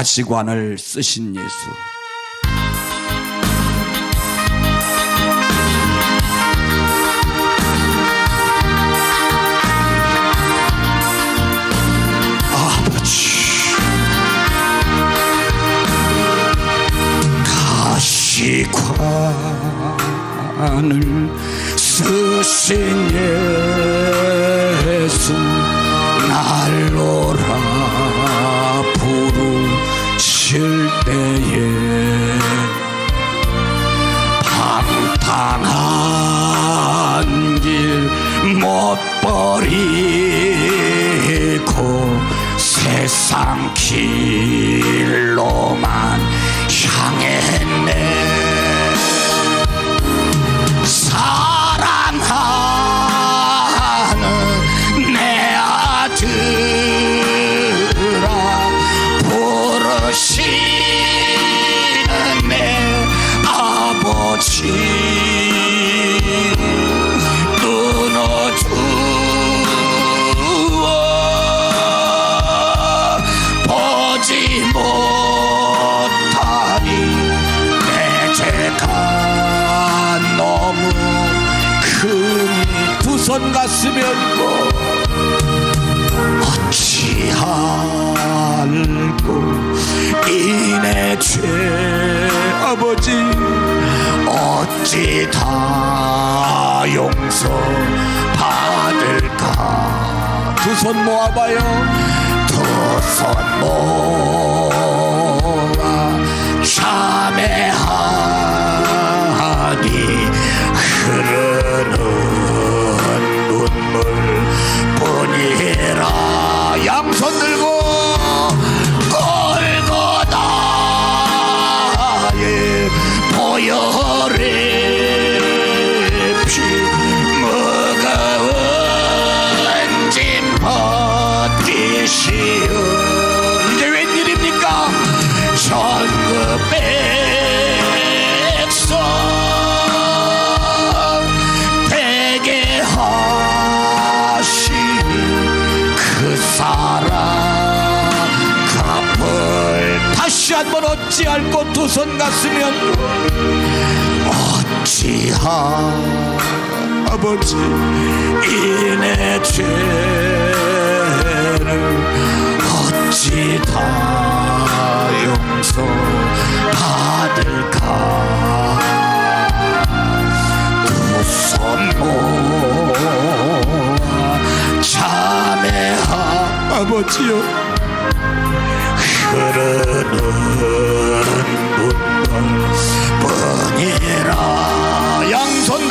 가시관을 쓰신 예수. 가시관을 쓰신 예수 날로 때에 방탕한 길 못 버리고 세상 길로만 손 가슴에 얹고 어찌할꼬 이내 죄 아버지 어찌 다 용서 받을까? 두 손 모아봐요. 두 손 모아 참회하 한번 어찌할꼬 두손 가슴면 어찌하 아버지 이내 죄를 어찌 다 용서 받을까? 두손 모아 참회하 아버지요 흐르는 눈물 뿐이라 양손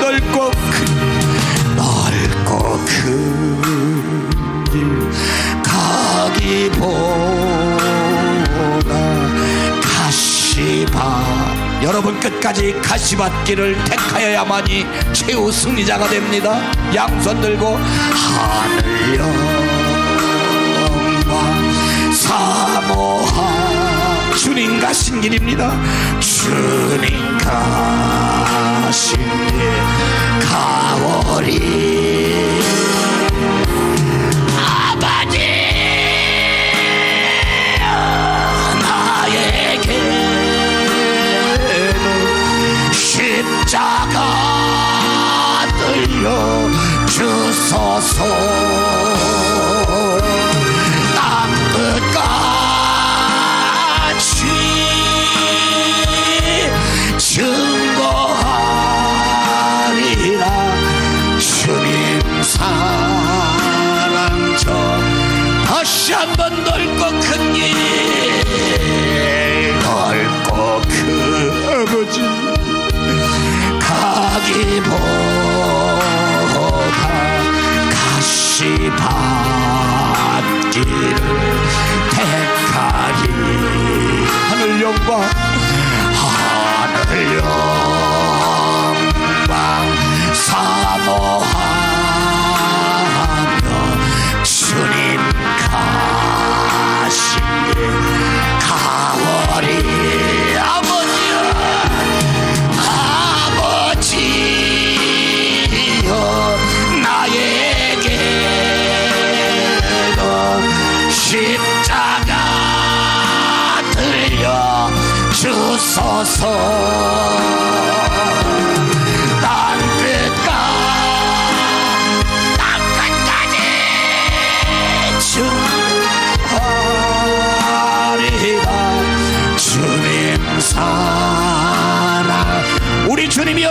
넓고 큰 넓고 큰길 가기보다 가시밭 여러분 끝까지 가시밭길을 택하여야만이 최후 승리자가 됩니다. 양손 들고 하늘 영광 사모하 주님 가신 길입니다. 주님 가신 길 가오리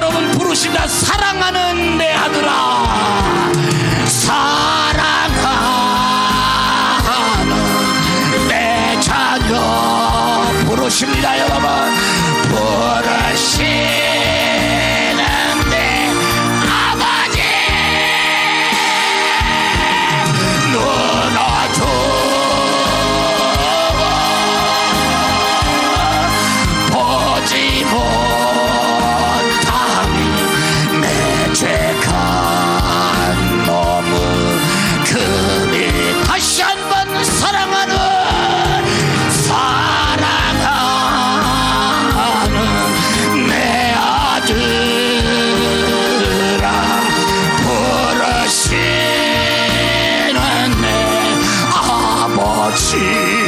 여러분 부르신다. 사랑하는 내 아들아. 사랑하는 내 자녀. 부르십니다 여러분. 부르시 起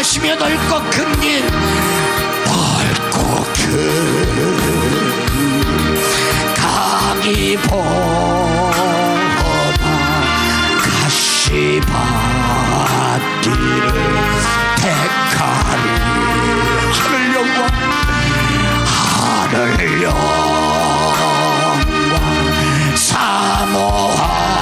하시며 넓고 큰 일, 넓고 큰 강이 보다 가시밭길을 택하리. 하늘 영광 하늘 영광 사모하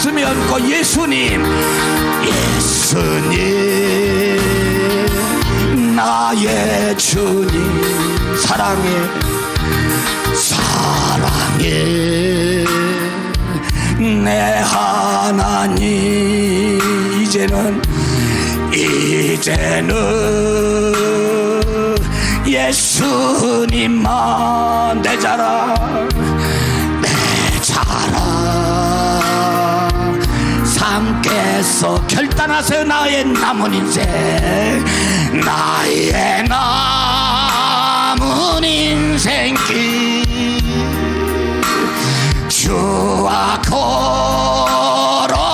가슴에 얹고 예수님 예수님 나의 주님 사랑해 사랑해. 내 하나님 이제는 이제는 예수님만 내 자랑 삶께서 결단하세요. 나의 남은 인생. 나의 남은 인생길 주와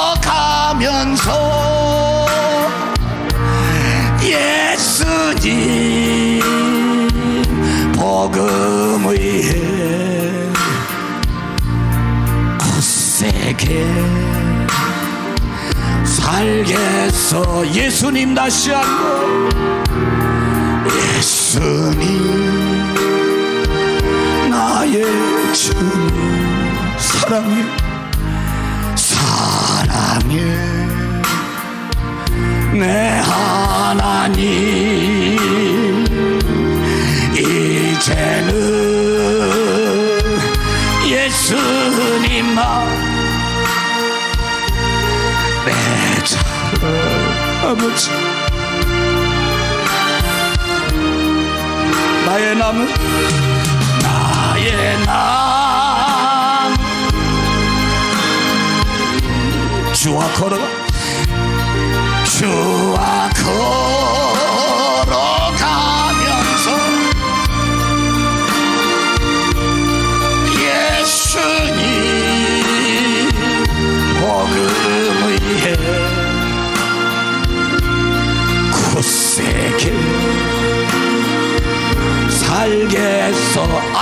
걸어가면서 예수님 복음 위해 굳세게 살겠어 예수님 다시 한번. 예수님 나의 주님 사랑해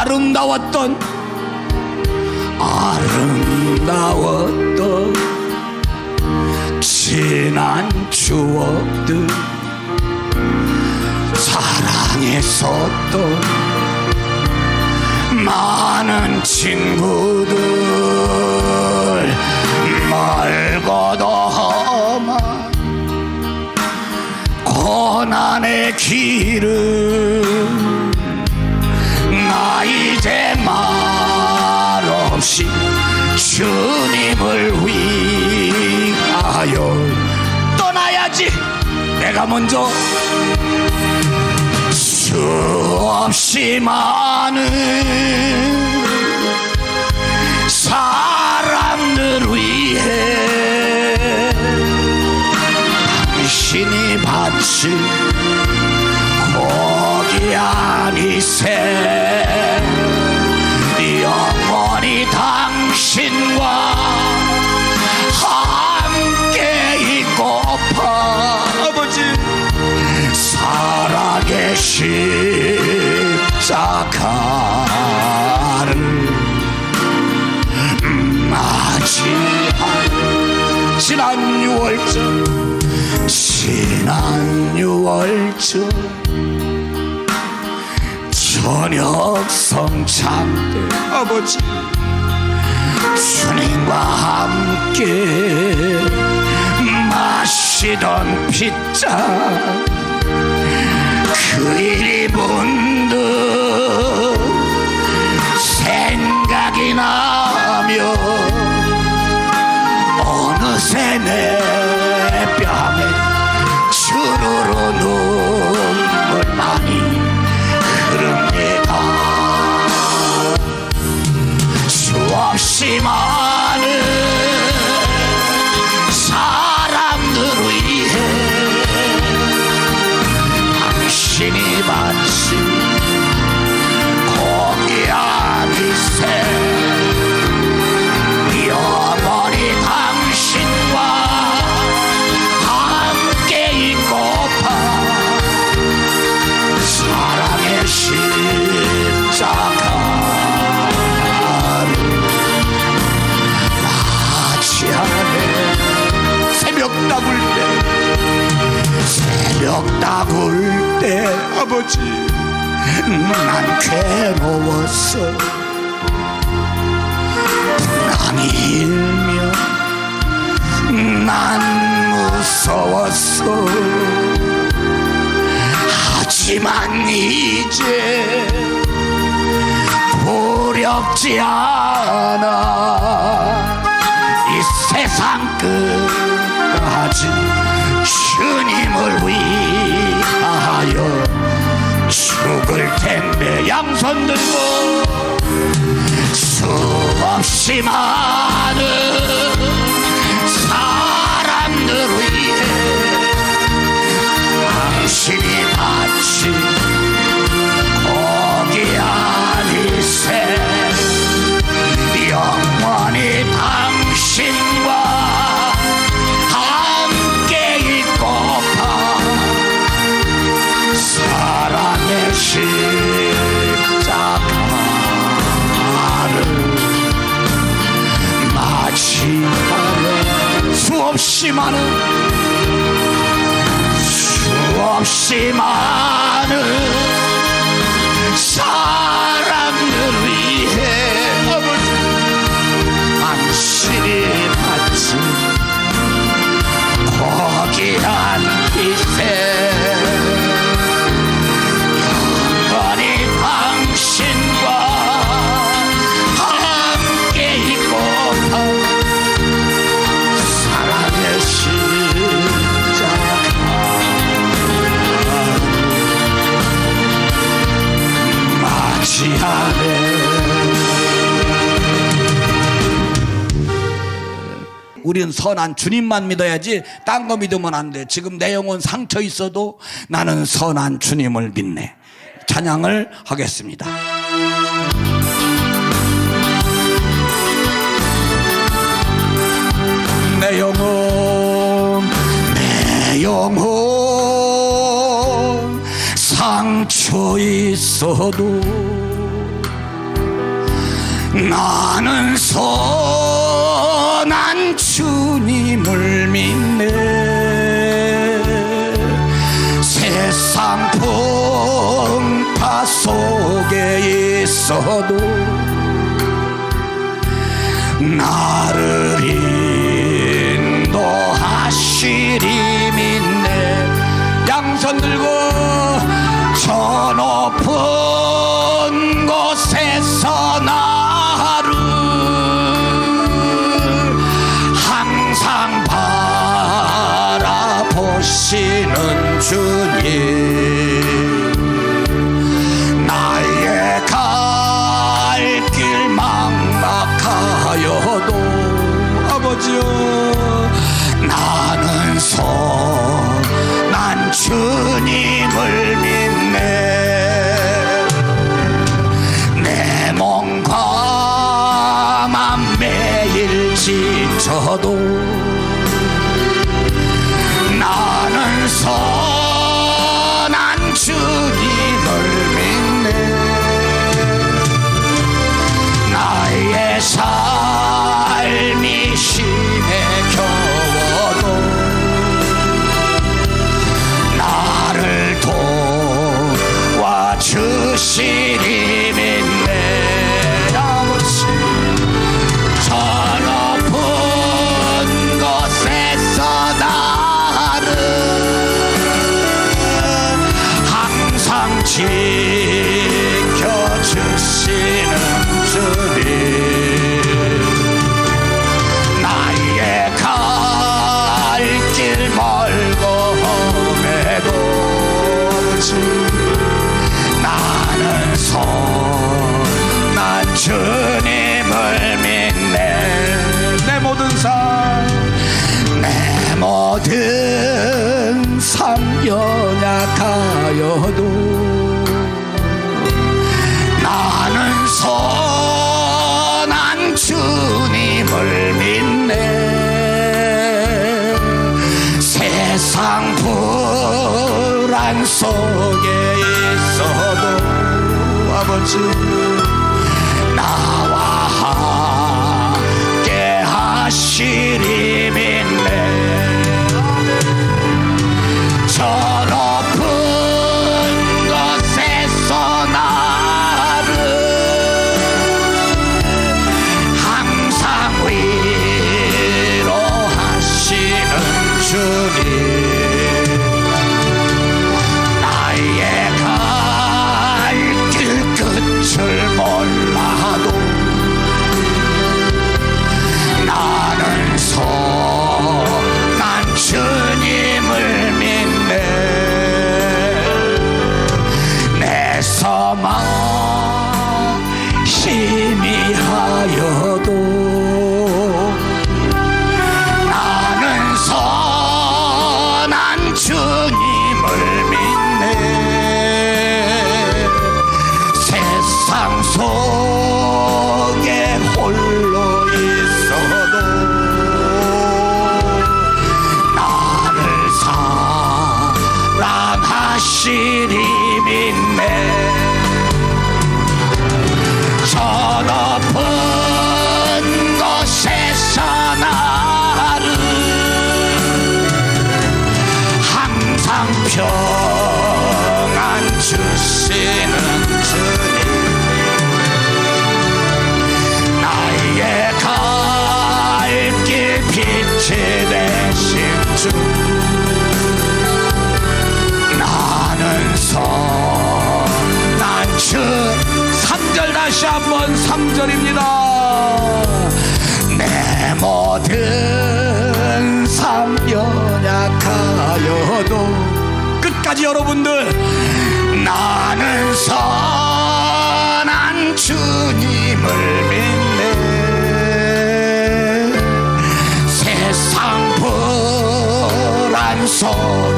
아름다웠던 아름다웠던 지난 추억들 사랑했었던 많은 친구들 멀고도 험한 고난의 길을 말없이 주님을 위하여 떠나야지. 내가 먼저 수없이 많은 사람들 위해 당신이 마치 고기 아니세 당신과 함께 있고파 아버지. 사랑의 십자가를 맞이한 지난 6월절 지난 6월절 저녁 성찬. 때 아버지. 주님과 함께 마시던 핏잔 그 일이 문득 생각이 나며 때 아버지 난 괴로웠어. 불안이 일며 난 무서웠어. 하지만 이제 두렵지 않아. 이 세상 끝까지 주님을 위하 손 들고 수없이 많은 수없 선한 주님만 믿어야지 딴 거 믿으면 안 돼. 지금 내 영혼 상처 있어도 나는 선한 주님을 믿네. 찬양을 하겠습니다. 내 영혼, 내 영혼 상처 있어도 나는 선한 주님을 믿네 세상 풍파 속에 있어도 true. 땅 속에 있어도 아버지 나와 함께 하시 fallo 다시 한번 3절입니다. 내 모든 삶 연약하여도 끝까지 여러분들 나는 선한 주님을 믿네 세상 불안 속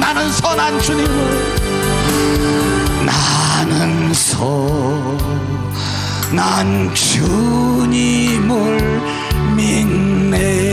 나는 선한 주님을 나는 선한 주님을 믿네